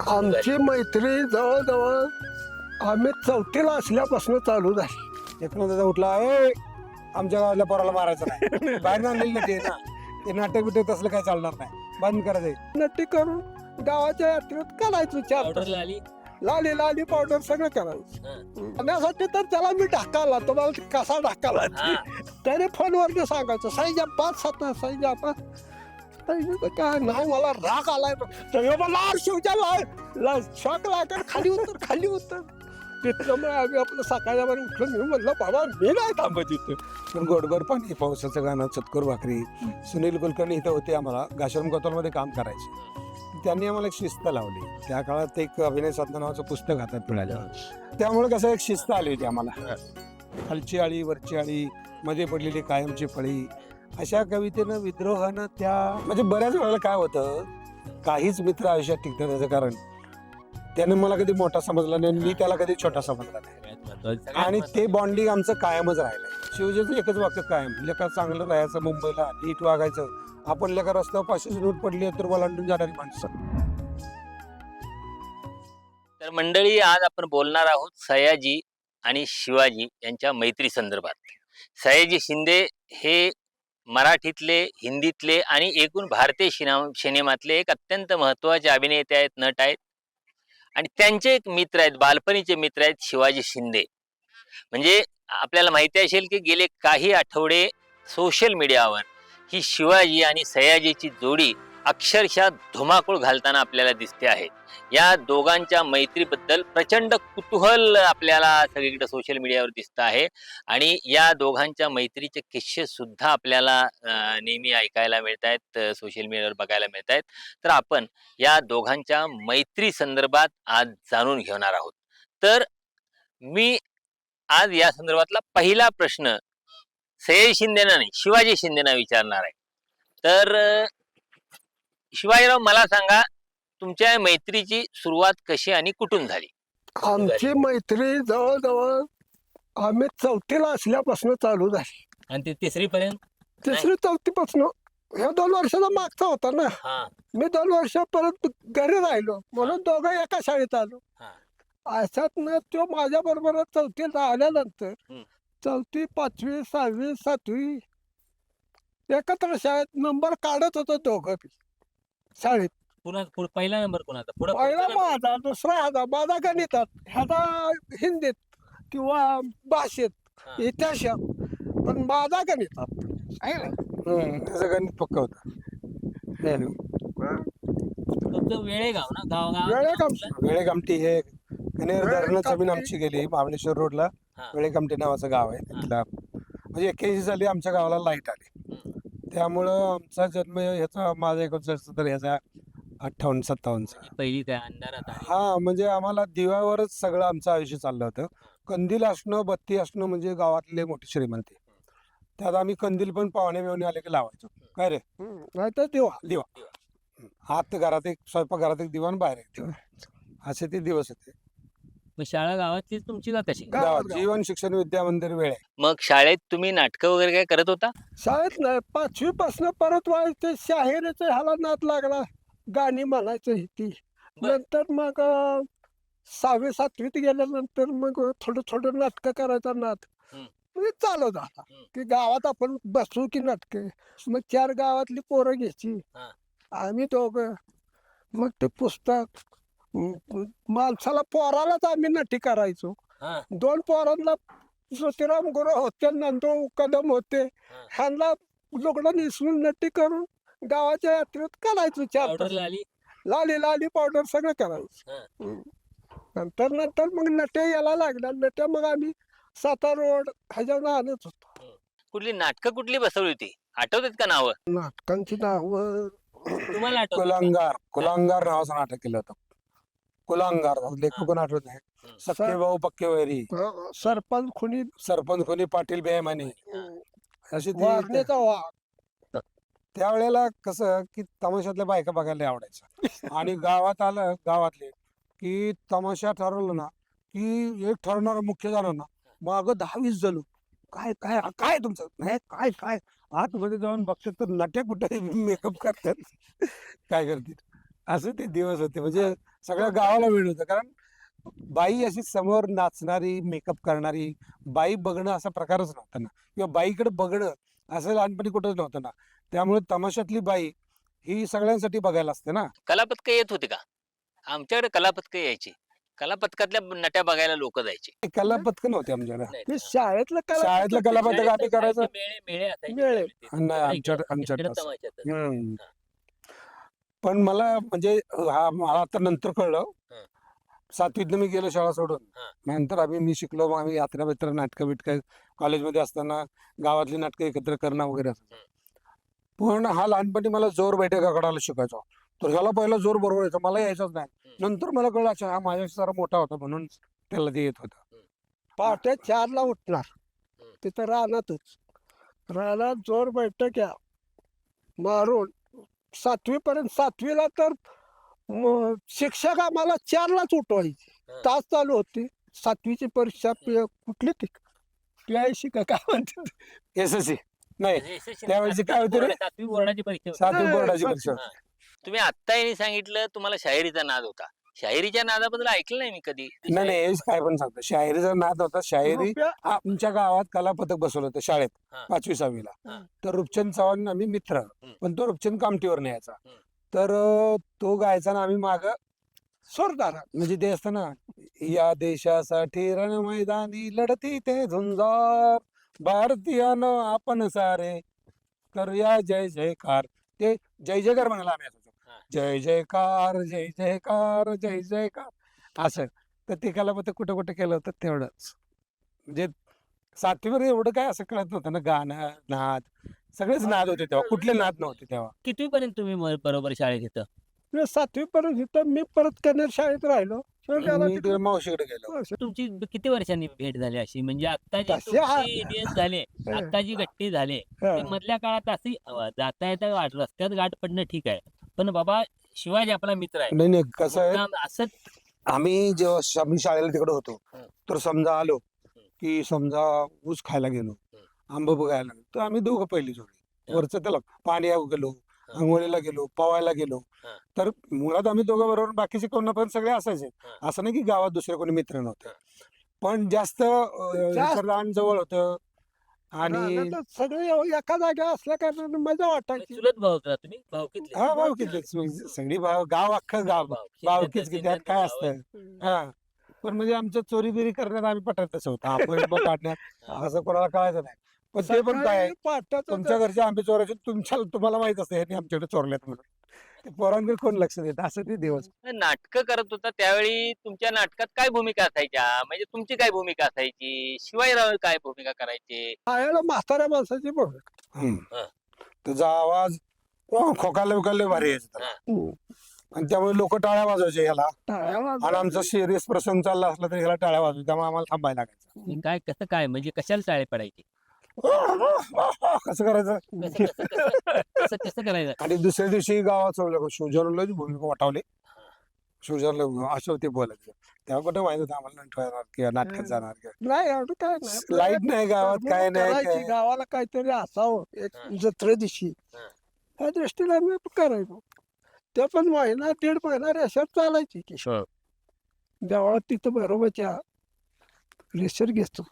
आमची मैत्री जवळजवळ आम्ही चौथीला असल्यापासून चालू झाली. एकनाथ दादा उठला ए आमच्या गावातल्या पोराला मारायचं नाही. बाहेर आणलेलं ना ते ना. ते नाटक बिटक तसलं काय चालणार नाही. बंद करायचं नट्टी करून गावाच्या यात्रेत करायचो चार आली लाली? लाली पावडर सगळं करायचं. करण्यासाठी तर त्याला मी ढाकाला तुम्हाला कसा ढाकाला हा. त्याने फोनवर सांगायचं साईजा पाच सात साईजा पाच. साईजा काय? नाही मला राग आलाय तर ह्यो मला शिवच्या ला शॉक लागत खाली उतर खाली उतर. तिथल्यामुळे आम्ही आपलं सकाळच्या उठलं मी म्हणलं बाबा मी नाही थांबत इथं. पण गोडगोड पाणी पावसाचं गाणं चतकोर भाकरी. सुनील कुलकर्णी इथं होते आम्हाला. गाशरम कोतवालमध्ये काम करायचे. त्यांनी आम्हाला एक शिस्त लावली. त्या काळात एक अभिनय साधना नावाचं पुस्तक हातात मिळालं. त्यामुळे कसं एक शिस्त आली होती आम्हाला. खालची आळी वरची आळी मध्ये पडलेली कायमची फळी अशा कवितेनं विद्रोहानं त्या म्हणजे बऱ्याच वेळेला काय होतं काहीच मित्र आयुष्यात टिकतात त्याचं कारण त्याने मला कधी मोठा समजला नाही आणि मी त्याला कधी छोटा समजला नाही. आणि. ते बॉन्डिंग आमचं कायमच राहिलंय. शिवजीचं एकच वाक्य कायम लेखा चांगलं राहायचं मुंबईला नीट वागायचं. आपण लेखा रस्त्यावर पाचशे नोट पडली तर ओलांडून जाणारी माणसं. तर मंडळी आज आपण बोलणार आहोत सयाजी आणि शिवाजी यांच्या मैत्री संदर्भात. सयाजी शिंदे हे मराठीतले हिंदीतले आणि एकूण भारतीय सिना सिनेमातले एक अत्यंत महत्त्वाचे अभिनेते आहेत नट आहेत. आणि त्यांचे एक मित्र आहेत बालपणीचे मित्र आहेत शिवाजी शिंदे. म्हणजे आपल्याला माहिती असेल की गेले काही आठवडे सोशल मीडियावर ही शिवाजी आणि सयाजीची जोडी अक्षरशः धुमाकूळ घालताना आपल्याला दिसते आहे. या दोघांच्या मैत्रीबद्दल प्रचंड कुतूहल आपल्याला सगळीकडे सोशल मीडियावर दिसत आहे. आणि या दोघांच्या मैत्रीचे किस्से सुद्धा आपल्याला नेहमी ऐकायला मिळत आहेत सोशल मीडियावर बघायला मिळत आहेत. तर आपण या दोघांच्या मैत्री संदर्भात आज जाणून घेणार आहोत. तर मी आज या संदर्भातला पहिला प्रश्न सय शिंदेना नाही शिवाजी शिंदेना विचारणार आहे. तर शिवाजीराव मला सांगा तुमच्या मैत्रीची सुरुवात कशी आणि कुठून झाली? आमची मैत्री जवळजवळ आम्ही चौथीला असल्यापासून चालू झाली. आणि ते तिसरी पर्यंत तिसरी चौथीपासून. ह्या दोन वर्षाचा मागचा होता ना. हा. मी दोन वर्ष परत घरी राहिलो. म्हणून दोघं एका शाळेत आलो. हा. अशात ना तो माझ्या बरोबर चौथीला आल्यानंतर हम्म. चौथी पाचवी सहावी सातवी एकत्र शाळेत नंबर काढत होतो दोघं बी. शाळेत पुन्हा पुढ- पहिला नंबर कोणाचा? पुढे पहिला माझा दुसरा ह्याचा माझा गणितात ह्याचा हिंदीत किंवा भाषेत हा. इतिहासात. पण माझा गणितात आहे ना? त्याचं गणित पक्क होतं. हे ना. तुमचं वेळेगाव ना? गाव गाव वेळेगाव. वेळेकामठी हे कनेर धरणं जमीन. आमची गेली महाबळेश्वर रोडला. हा. नावाचं गाव आहे तिथला. म्हणजे एक्क्याऐंशी साली आमच्या गावाला लाइट आली. त्यामुळं आमचा जन्म ह्याचा माझा तर ह्याचा अठ्ठावन्न सत्तावन्नचा पहिली त्या अंधारात आली. हा म्हणजे आम्हाला दिव्यावरच सगळं आमचं आयुष्य चाललं होतं. कंदील असणं बत्ती असणं म्हणजे गावातले मोठी श्रीमंती. त्यात आम्ही कंदील पण पाहुणे बिवणे आले की लावायचो. काय रे? नाही तर तेव्हा दिवा. आत घरात एक स्वयंपाक एक दिवा आणि बाहेर एक दिवा. असे ते दिवस होते. मग शाळा गावातलीच तुमची का कशी गावात. जीवन शिक्षण विद्या मंदिर वेळ आहे मग शाळेत तुम्ही नाटकं वगैरे काय करत होता शाळेत नाही पाचवी पासून परत व्हायचं शाहिरीचं ह्याला नाद लागला गाणी म्हणायचं ही ती बर. नंतर मग अं, सहावी सातवीत गेल्यानंतर मग थोडं थोडं नाटकं करायचा नाद हम्म. म्हणजे चालू झाला हम्म. की गावात आपण बसू की नाटकं मग चार गावातली पोरं घ्यायची हा. आम्ही दोघं मग ते पुस्तक माणसाला पोरालाच आम्ही नटी करायचो. हा. दोन पोरांना ज्योतिराम गुरु होते नंदू कदम होते. ह्यांना लुगडं निसरून नटी करून गावाच्या यात्रेत करायचो चार. पावडर आली लाली? लाली पावडर सगळं करायचं. हम्म. नंतर नंतर मग नट्या यायला लागल्या. नट्या मग आम्ही सातारा रोड ह्याच्यावर आणत होतो. कुठली नाटकं कुठली बसवली होती? आठवतात का नावं? नाटकांची नावं तुम्हाला आठवत कुलांगार. कुलांगार नावाचं नाटक केलं होतं. कुलांगार लेखक कोण आठवत नाही. सख्खे भाऊ पक्के वैरी सरपंच खुनी सरपंच कोणी पाटील बेमाने. अशी ती वाघ. त्यावेळेला कसं की तमाशातल्या बायका बघायला आवडायचं. आणि गावात आलं गावातले की तमाशा ठरवलं ना की एक ठरवणार मुख्य झालं ना मग दहा वीस जण. काय काय काय तुमचं? नाही काय काय? आतमध्ये जाऊन बघतात तर नट्या कुठे मेकअप करतात. काय करतील? असं ते दिवस होते. म्हणजे सगळ्या गावाला वेळ होता. कारण बाई अशी समोर नाचणारी मेकअप करणारी बाई बघणं असा प्रकारच नव्हता ना. किंवा बाईकडे बघणं असं लहानपणी कुठंच नव्हतं ना. त्यामुळे तमाशातली बाई ही सगळ्यांसाठी बघायला असते ना. कलापथकं येत होते का? आमच्याकडे कलापथकं यायची. कलापथकातल्या नट्या बघायला लोक जायचे. कला पथकं नव्हते आमच्याकडे. ते शाळेतलं कला शाळेतलं कलापथक आम्ही करायचं. मेळे मेळे असायचे मेळे. त्यावेळी. नाही आमच्याकडे आमच्याकडे असं. तमाशातच. हम्म. पण मला म्हणजे हा मला आता नंतर कळलं. हं. सातवीतनं मी गेलो शाळा सोडून. हं. नंतर आम्ही मी शिकलो मग आम्ही यात्रा बित्रा नाटकं बिटकं कॉलेजमध्ये असताना गावातली नाटकं एकत्र करणं वगैरे असं. पण हा लहानपणी मला जोर बैठका शिकायचा. तर ह्याला पहिला जोर बरोबर यायचा. मला यायचाच नाही. नंतर मला कळलं अच्छा हा माझ्यापेक्षा जरा मोठा होता म्हणून त्याला ते येत होतं. पहाटे चारला उठणार. हम्म. तिथं रानातच. रानात जोर बैठक या मारून सातवी पर्यंत सातवीला तर म- शिक्षक आम्हाला चारलाच उठवायचे. तास चालू होते सातवीची परीक्षा पी- कुठली ती पीआयसी का काय म्हणते एस एस सी नाही त्यावेळेची काय होती रे? सातवी बोर्डाची परीक्षा होती. सातवी बोर्डाची. परीक्षा. तुम्ही आत्ता यांनी सांगितलं तुम्हाला शाहिरीचा नाद होता शाहिरीच्या नादाबद्दल ऐकलं नाही मी कधी. नाही नाही काय पण सांगतो. शायरीचा नाद होता शायरी रुपया आमच्या गावात कला पथक बसवलं होतं शाळेत हा. पाचवी सहावीला. तर रूपचंद चव्हाण आम्ही मित्र. पण तो रूपचंद कामटीवर न्यायचा. हम्म. तर अं, तो गायचा ना आम्ही माग. सुरदारा म्हणजे ते असतं ना या देशासाठी रण मैदानी लढती ते झुंजार. भारतीयानं आपण सारे. करूया जय जयकार. ते जय जयकार म्हणायला आम्ही. जय जयकार जय जयकार जय जयकार. असं. तर ते कला पथक कुठं कुठं केलं होतं तेवढंच. म्हणजे सातवीमध्ये एवढं काय असं कळत नव्हतं ना गाणं नाद. सगळेच नाद होते तेव्हा. कुठले नाद नव्हते तेव्हा. कितवी पर्यंत तुम्ही म- बरोबर शाळेत येतं? सातवी पर्यंत इथं मी परत कन्नड शाळेत राहिलो. मी तिकडे मावशीकडे गेलो. तुमची किती वर्षांनी भेट झाली अशी? म्हणजे आता जे तसे आ- तुमची ADS झाले आता जी गट्टी झाले. ते मधल्या काळात अशी अ, जाता येता गाठ रस्त्यात गाठ पडणं ठीक आहे. पण बाबा शिवाजी आपला मित्र आहे नाही नाही कसं आहे मुद्दाम असं आम्ही जेव्हा श- आम्ही शाळेला तिकडे होतो हं. तर समजा आलो की समजा ऊस खायला गेलो आंब बघायला गेलो तर आम्ही दोघं पहिली जोडी हं. वरचं त्याला पाणी गेलो हं. अंघोळीला गेलो पवायला गेलो हं. तर मुळात आम्ही दोघं बरोबर बाकीचे कोण पण सगळे असायचे हं. असं नाही की गावात दुसरे कोणी मित्र नव्हते हं. पण जास्त अं, जास्त- रान जवळ होतं आणि सगळे एका जागा असल्या कारणाने मजा वाटायची. चुलत भाऊ होता तुम्ही? भाऊ किती हा भाऊ किती सगळी भाव गाव अख्खं गाव. भावकीच की त्यात काय असतं? हा. पण म्हणजे आमचं चोरी बिरी करण्यात आम्ही पटत तसं होतं. आपण काढण्यात. असं कोणाला कळायचं नाही. पण ते पण काय आहे, सकाळी पहाटेचं तुमच्या घरचे आंबे चोरायचे तुमच्या तुम्हाला माहीत असतं ह्यांनी आमच्याकडे चोरल्यात म्हणून. ते पोरांकडे कोण लक्ष देत? असं ते दिवस. नाटकं करत होता त्यावेळी तुमच्या नाटकात काय भूमिका असायच्या? म्हणजे तुमची काय भूमिका असायची? शिवाजीराव काय भूमिका करायचे? खायला म्हाताऱ्या माणसाची बघ. हा. त्याचा आवाज अं, खोकायला बिकायला भारी यायचा त्याला. आणि त्यामुळे लोक टाळ्या वाजवायचे ह्याला. वाजवत. आणि आमचा सिरियस प्रसंग चालला असला तर ह्याला टाळ्या वाजवायच्या त्यामुळे आम्हाला थांबायला लागायचं. काय कसं काय? म्हणजे कशाला शाळे पडायची? कसं करायचं? कसं कसं कसं कसं कसं करायचं? आणि दुसऱ्या दिवशी गावात शिवजनला भूमिका वाटावली. शिवजनला असं ते बोलायचं तेव्हा कुठं माहीत होतं आम्हाला येणार किंवा नाटकात जाणार किंवा? नाही एवढं काय नाही. लाइट नाही गावात काय नाही गावाला काहीतरी असावं एक हा. जत्रे दिवशी. हा. त्या दृष्टीने आम्ही करायचो. ते पण महिना दीड महिना रेषात चालायची की. देवळात तिथं बरोबरच्या रेषर घेतो.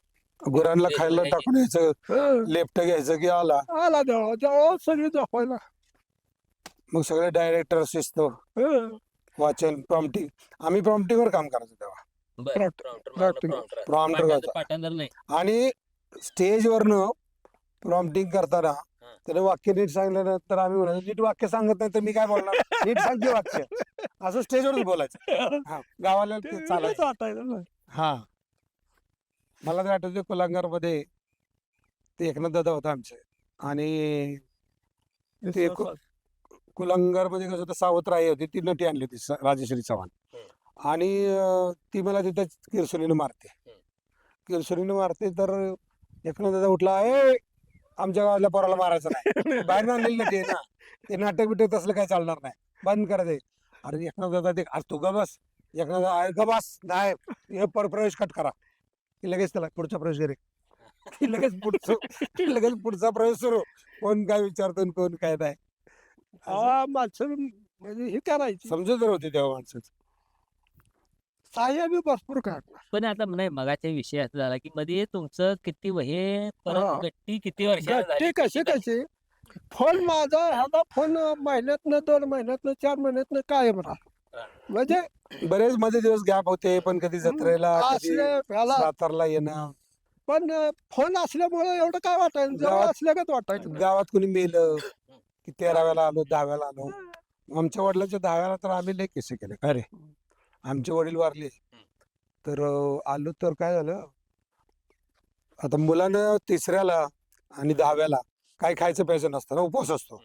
गुरांना खायला. टाकून यायचं. लेफ्ट घ्यायचं की आला आला देवळा देवळात सगळी झोपायला मग सगळे डायरेक्टर शिस्त. वाचन प्रॉम्प्टिंग आम्ही प्रॉम्प्टिंगवर काम करायचो तेव्हा prompting. करायचा. नाही आणि स्टेजवरनं प्रॉम्प्टिंग करताना त्याने वाक्य नीट सांगितल्यानंतर आम्ही म्हणायचो नीट वाक्य सांगत नाही तर मी काय बोलणार नीट सांगते वाक्य असं स्टेजवरच बोलायचं हा गावाला ते चालायचं वाटायचं ना. हा मला तर आठवते कोलांगारमध्ये ते एकनाथ दादा होता आमचे. आणि ते को- कुलंगरमध्ये कसं होतं सावत्राई होती ती नटी आणली होती राजश्री चव्हाण. आणि ती मला तिथं किरसुनीनं मारते. किरसुनीनं मारते तर एकनाथ दादा उठला ए आमच्या गावातल्या पोराला मारायचं नाही. बाहेर आणलेली नटी आहे ना. ते नाटक बिटक तसलं काय चालणार नाही. बंद करा ते. अरे एकनाथ दादा ते आज तू ग बस. एकनाथ दादा "अरे ग बस. नाही. हे परप्रवेश कट करा. की लगेच त्याला पुढचा प्रवेश करे की लगेच पुढचं की लगेच पुढचा प्रवेश सुरू. कोण काय विचारतो आणि कोण काय नाही. माणसं म्हणजे हे करायची समजूतदार होते तेव्हा माणसाचं सहाय्य बी भरपूर करणार पण आता नाही मगाचा विषय असा झाला की मध्ये तुमचं किती व- हे हा. परत गट्टी किती झाली? कशी कशी? फोन माझा ह्याचा फोन महिन्यातनं दोन महिन्यातनं चार महिन्यातनं कायम हा. म्हणजे बरेच मध्ये दिवस गॅप होते पण कधी जत्रेला कधी असले ह्याला सातारला येणं. पण फोन असल्यामुळे एवढं काय वाटायचं? जवळ गावात- असल्यागत वाटायचं. गावात कोणी मेलं की तेराव्याला आलो दहाव्याला आलो. आमच्या वडिलांच्या दहाव्याला तर आम्ही लय किस्से केले. काय रे आमचे वडील वारले. तर अं, आलो तर काय झालं? आता मुलानं तिसऱ्याला आणि दहाव्याला काय खायचं प्यायचं नसतं ना उपवास असतो.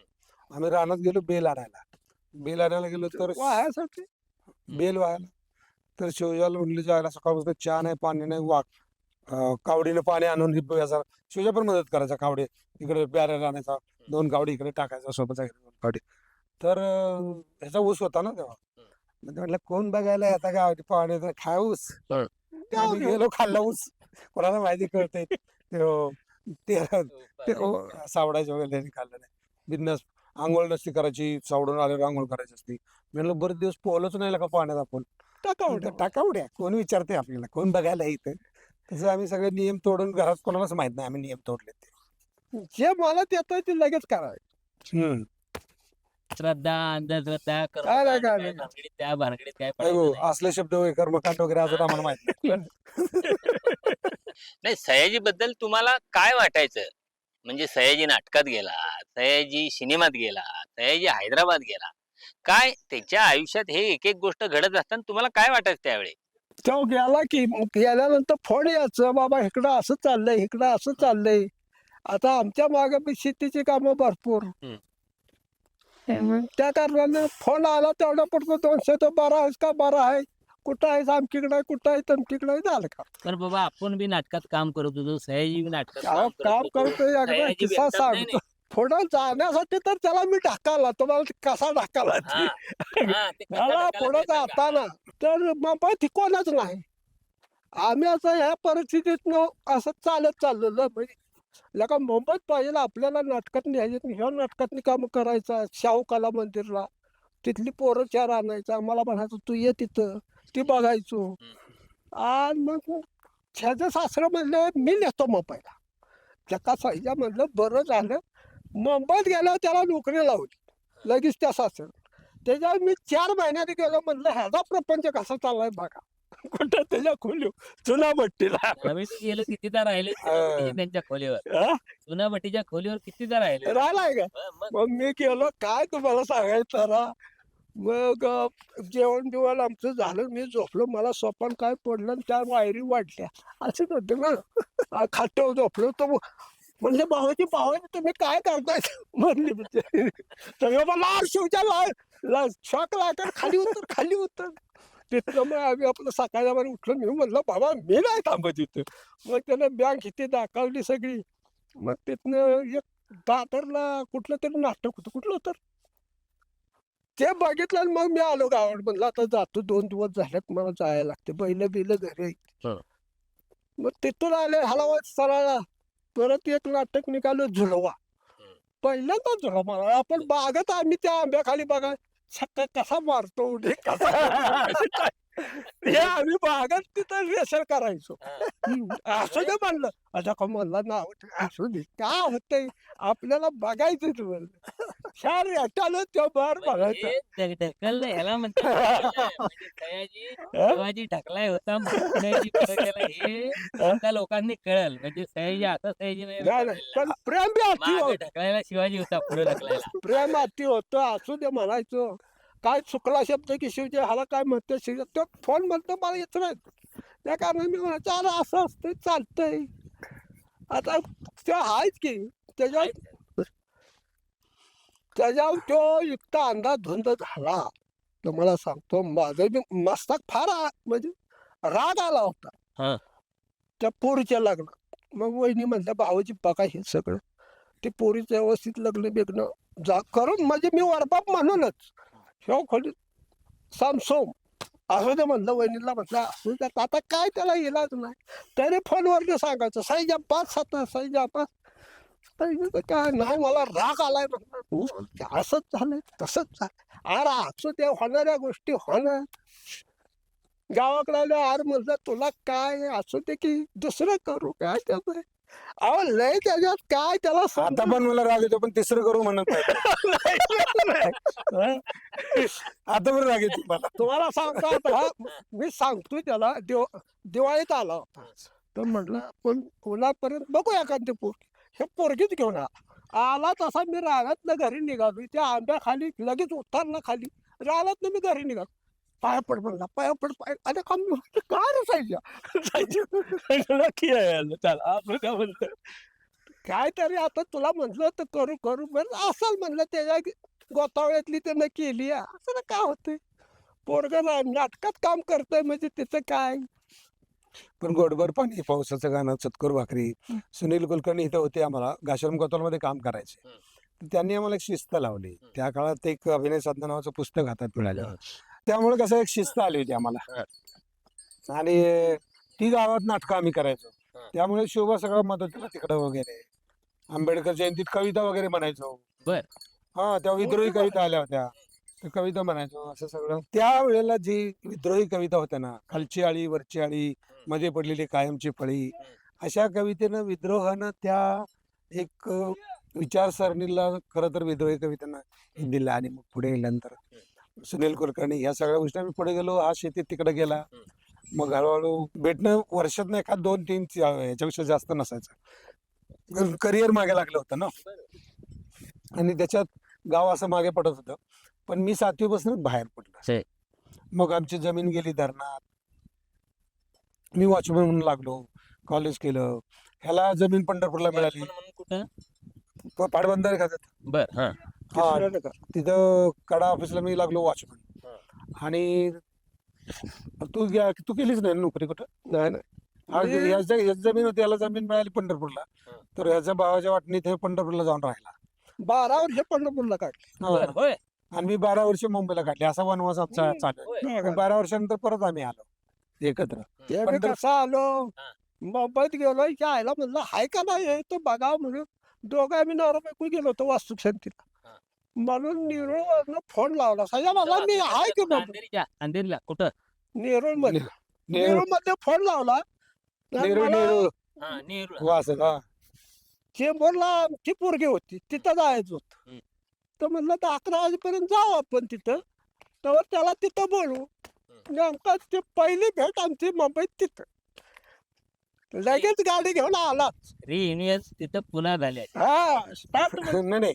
आम्ही रानात गेलो बेल आणायला. बेल आणायला गेलो तर बेल व्हायला. तर शिवजाला म्हणली जायला सकाळपासून चहा नाही पाणी नाही वाक अं, कावडीनं पाणी आणून ही शिवजा पण मदत करायचा कावडे. इकडे बॅरल आणायचा. दोन कावडी इकडे टाकायचा सोबत कावडी. तर ह्याचा ऊस होता ना तेव्हा. ते म्हटलं कोण बघायला येता गावठी पाणी तर खा ऊस. गेलो खाल्ला ऊस. कोणाला माहिती कळतंय. ते ते ओ- सावडायचं वगैरे खाल्लं नाही. बिनस आंघोळ नसती करायची सावडून आल्यावर आंघोळ करायची असती. मी म्हणलं बरेच दिवस पोहलोच नाही का पाण्यात आपण? टाकावं म्हणलं, टाका उड्या कोण विचारते आपल्याला? कोण बघायला येतं तसं आम्ही सगळे नियम तोडून घरात कोणालाच माहीत नाही आम्ही नियम तोडले ते. जे मला येतं ते लगेच करायचं हम्म. श्रद्धा अंधश्रद्धा काय नाही, काय नाही. भानगडीत त्या भानगडीत काय पडायचं नाही. असले शब्द वगैरे कर्मकांड वगैरे अजून आम्हाला माहीत नाही. नाही सयाजी बद्दल तुम्हाला काय वाटायचं? म्हणजे सयाजी नाटकात गेला सयाजी सिनेमात गेला सयाजी हैदराबाद गेला. काय त्याच्या आयुष्यात हे एक एक गोष्ट घडत असताना तुम्हाला काय वाटायचं त्यावेळी? तो गेला की मग गेल्यानंतर फोन यायचं बाबा इकडं असं चाललंय इकडं असं चाललंय. आता आमच्या मागे बी शेतीची कामं भरपूर. हम्म. त्या कारणानं फोन आला तेवढा पडतो दोनशे तो बारा आहेस का? बारा आहे. कुठं आहेस आमच्याकडे आहे? कुठं आहे? तमच्याकडे आहे? झालं का? पण बाबा आपण बी नाटकात काम करत होतो. सयाजी बी नाटकात अहो, काम करत होतो. करतो एकदा. सयाजी किस्सा नाही, सांगतो. पुढं जाण्यासाठी तर त्याला मी ढकाला तुम्हाला ते कसा ढकाला ते. हा, ते कसं मला पुढं? जाताना तर मुंबईत कोणच नाही. आम्ही असं ह्या परिस्थितीतनं असं चालत चाललेलो म्हणजे लका मुंबईत पाहिजे आपल्याला नाटकात न्यायचे ह्या नाटकातनी काम करायचं शाहू कला मंदिरला. तिथली पोरं चार आणायचं. आम्हाला म्हणायचं तू ये तिथं. ती बघायचो. आणि मग ह्याचं सासरं म्हणलं मी नेतो मुंबईला त्याका साईजा म्हणलं बरं झालं. मुंबईत गेल्यावर त्याला नोकरी लावली. लगेच त्या सासर त्याच्यावर मी चार महिन्यात गेलो म्हणलं ह्याचा प्रपंच कसा चाललाय बघा. कुठं त्याच्या खोली जुना भट्टीला. रमेश गेलो कितीदा राहिले. त्यांच्या खोलीवर? जुना भट्टीच्या खोलीवर कितीदा राहिले? राहिलाय का? मग? मी गेलो काय तुम्हाला सांगायचं मग जेवण बिवण आमचं झालं. मी झोपलो. मला स्वप्न काय पडलं आणि त्या वायरी वाढल्या. असं होतं ना. खाट्यावर झोपलो. तर म्हणजे भावाची भावाची तुम्ही काय करताय? म्हणली म्हणजे सगळं बाबा लाल शिवच्या ला शॉक लागत खाली उतर खाली उतर. तिथलं मग आम्ही आपलं सकाळच्या मारे उठलो. मी म्हणलं बाबा मी नाही थांबत इथं. मग त्यानं बँक इथे दाखवली सगळी. मग तिथनं एक दादरला कुठलं तरी नाटक होतं. कुठलं तर? ते बघितलं आणि मग मी आलो गावात म्हणलं आता जातो. दोन दिवस झालेत मला जायला लागते. बैल बिल घरी आहेत. हं. मग तिथून आले हलवात सराळा. परत एक नाटक निघालो झुलवा. पहिल्यांदा झुलवा मला. आपण बागत आम्ही त्या आंब्याखाली बघा छक्का कसा मारतो उडी कसा हे आम्ही बागात तिथं रेसर करायचो. हम्म. असं दे म्हणलं आता का म्हणला नाव असू दे. काय होतंय? आपल्याला बघायचं म्हणलं. चार एकट्यानं त्यो बार बघायचा म्हणजे ढक- ढकललं ह्याला म्हणतात. म्हणजे सयाजी शिवाजी ढकलाय होता याला हे लोकांनी कळल म्हणजे सयाजी आता सयाजी नाही पण प्रेम बी अति ढकलायला शिवाजी होता पुढे ढकलायला. प्रेम अति होतं असू दे म्हणायचो. काय चुकला शब्द की शिवजी ह्याला काय म्हणतो शिव तो फोन म्हणतो मला येत नाही. त्या कारणाने मी म्हणायचं अरे असं असतंय चालतंय. आता ते आहेच की. त्याच्यावर त्याच्यावर तो इतका अंदाज धुंद झाला. तुम्हाला सांगतो माझं बी मस्तक फार आ- म्हणजे राग आला होता. हा. त्या पोरीच्या लग्नात. मग वहिनी म्हणल्या भावाची बघा हे सगळं. ते पोरीचं व्यवस्थित लग्न बिग्न जा करून म्हणजे मी वरबाप म्हणूनच. ह्यो खोली सामसोम. असं ते म्हणलं वहिनीला म्हटलं असू द्या आता काय त्याला इलाज नाही? त्याने फोनवर सांगायचं साईजा पाच सात साईजा पाच. तर काय नाही मला राग आलाय असंच झालंय तसंच झालं अरे असं त्या होणाऱ्या गोष्टी होणार. गावाकडे आलो अरे म्हणलं तुला काय? असं ते की दुसरं करू काय त्याचं अहो लय त्याच्यात काय त्याला आता पण मला राग येतो पण तिसरं करू म्हणत नाही? आता पण राग येतो मला. तुम्हाला सांगतो आता मी सांगतोय त्याला दिव दिवाळीत आला होता. तर म्हटलं पण उन्हापर्यंत बघू एखादी पोरगी? हे पोरगीच घेऊन आला आला तसा मी रागातनं घरी निघालो त्या आंब्याखाली लगेच उतरला खाली. रागातनं मी घरी निघालो. पाया पड म्हणला पाया पड पाय अरे कमी का काय रे नक्की आहे त्याला असं म्हणलं काय तरी आता तुला म्हटलं तर करू करू. बरं असाल म्हणलं त्याच्या गोतावळ्यातली त्यानं केली आहे. असं ना काय होतंय? पोरग नाटकात काम करतंय म्हणजे त्याचं काय? पण गोडभर पाणी पावसाचं गाणं चतकोर भाकरी सुनील कुलकर्णी इथं होते आम्हाला गाशरम कोतवालमध्ये काम करायचे. तर त्यांनी आम्हाला एक शिस्त लावली. त्या काळात एक अभिनय साधना नावाचं पुस्तक हातात मिळालं. त्यामुळे कसं एक शिस्त आली होती आम्हाला. आणि ती गावात नाटकं आम्ही करायचो. हं. त्यामुळे शोभा सगळं मदतीला तिकडं वगैरे. आंबेडकर जयंतीत कविता वगैरे म्हणायचो. बर. हा त्या विद्रोही कविता आल्या होत्या. कविता म्हणायचो असं सगळं. त्या वेळेला जी विद्रोही कविता होत्या ना खालची आळी वरची आळी मध्ये पडलेली कायमची फळी अशा कवितेनं विद्रोहानं त्या एक विचारसरणीला खरं तर विद्रोही कवितेनं हे दिलं आणि मग पुढे गेल्यानंतर सुनील कुलकर्णी या सगळ्या गोष्टी आम्ही पुढे गेलो हा शेतीत तिकडे गेला. मग हळूहळू भेटणं वर्षात एखाद दोन तीन याच्यापेक्षा जास्त नसायचं. करिअर मागे लागलं होतं ना. आणि त्याच्यात गाव असं मागे पडत होतं. पण मी सातवीपासून बाहेर पडलो. मग आमची जमीन गेली धरणात. मी वॉचमॅन म्हणून लागलो कॉलेज केलं. ह्याला जमीन पंढरपूरला मिळाली. पाटबंधारे खात्यात. बर हा. तिथं कडा ऑफिसला मी लागलो वॉचमॅन. आणि तू गे- तू केलीच नाही ना नोकरी कुठं? नाही जमीन होती याला जमीन मिळाली पंढरपूरला. तर ह्याच्या भावाच्या वाटणीत हे पंढरपूरला जाऊन राहिला. बारा वर्ष पंढरपूरला काढले. आणि मी बारा वर्ष मुंबईला काढली. असा वनवास आमचा. चालू आहे. बारा वर्षानंतर परत आम्ही आलो एकत्र. ते कसं आलो? हा. मुंबईत गेलो की आयला म्हणलं हाय का नाही हे तो बघावं म्हणून दोघं आम्ही नवरा बायको गेलो होतो वास्तू शांतीला हा. म्हणून निरोळ फोन लावला. सगळ्या मला मी हाय की अंधेरीच्या अंधेरीला कुठं? नेरूळमध्ये नेहरू नेरूळमध्ये फोन लावला. तर नेहरू मला नेहरू हा चेंबूरला आमची पोरगी होती. तिथं जायचं होतं. हम्म. तर म्हणलं तर अकरा वाजेपर्यंत जाऊ आपण तिथं. तर त्याला तिथं बोलू नेमका ते पहिली भेट आमची मुंबईत तिथं. लगेच गाडी घेऊन आला रियुनियन तिथं पुन्हा झाले हा स्टार्ट नाही नाही.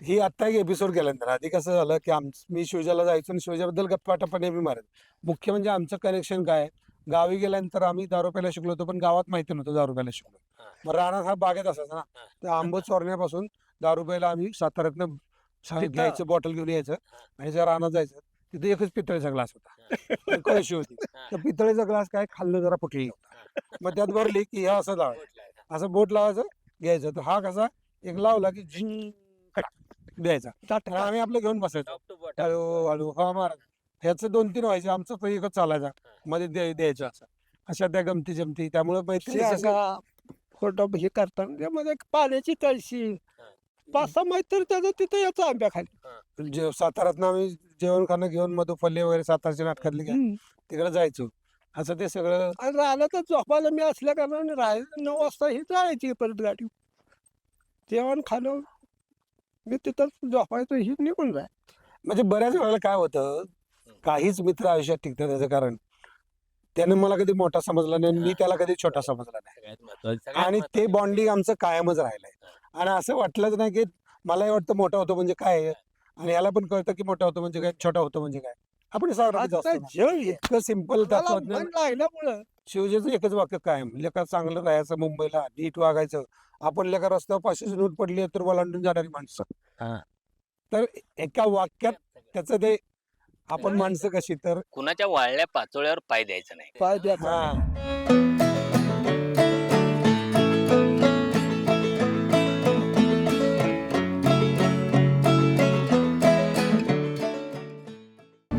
ही आत्ता एक एपिसोड केल्यानंतर आधी कसं झालं की आम मी शिवजाला जायचो आणि शिवजाबद्दल गप्पा टप्पा नेहमी मारत. मुख्य म्हणजे आमचं कनेक्शन काय? गावी गेल्यानंतर आम्ही दारू प्यायला शिकलो होतो पण गावात माहिती नव्हतं दारू प्यायला शिकलो. मग रानात हा बागेत असायचा ना. तर आंब चोरण्यापासून दारू प्यायला आम्ही साताऱ्यातनं तिथं- घ्यायचं बॉटल घेऊन यायचं आणि त्या रानात जायचं. तिथे एकच पितळेचा ग्लास होता. आणि कळशी होती. तर पितळेचा ग्लास काय खाल्लं जरा फुटलेलं होता मग त्यात भरली की ह्या असं लावायचं. असं बोट लावायचं घ्यायचं. तर हा कसा एक लावला की झिंग द्यायचा. तर आम्ही आपलं घेऊन बसायचो. हळू हळू हा महाराज. ह्याचं दोन तीन व्हायचे. आमचं तो एकच चालायचा. मध्ये द्याय- द्यायचं असं. अशा त्या गमती जमती त्यामुळे मैत्री फोटो हे करताना त्यामध्ये एक पाण्याची कळशी पाच सहा मैत्री त्याचं तिथं यायचं आंब्याखाली. जे साताऱ्यातनं आम्ही जेवण खाणं घेऊन मधुफल्ले वगैरे सातारच्या नाटकातले काय हम्म. तिकडे जायचो. असं ते सगळं आणि राहिलं तर झोपायला मी असल्या कारणाने राहायला नऊ वाजता ही जायची परत गाडी. जेवण खाणं मी तिथं झोपायचं ही निघून जाय. म्हणजे बऱ्याच वेळेला काय होतं काहीच मित्र आयुष्यात टिकतात त्याचं कारण त्याने मला कधी मोठा समजला नाही आणि मी त्याला कधी छोटा समजला नाही. आणि ते बॉन्डिंग आमचं कायमच राहिलंय. आणि असं वाटलंच नाही की मलाही वाटतं मोठा होतो म्हणजे काय आहे? आणि याला पण कळतं की मोठा होतो म्हणजे काय छोटा होतो म्हणजे काय? आपण ये. इतकं लागल्यामुळं शिवजीचं एकच वाक्य कायम लेखा चांगलं राहायचं मुंबईला नीट वागायचं. आपण लेखा रस्त्यावर पाचशे नोट पडली तर ओलांडून जाणारी माणसं. हा. तर एका वाक्यात त्याचं ते आपण माणसं कशी? तर कुणाच्या वाळल्या पाचोळ्यावर पाय द्यायचा नाही. पाय द्यायचा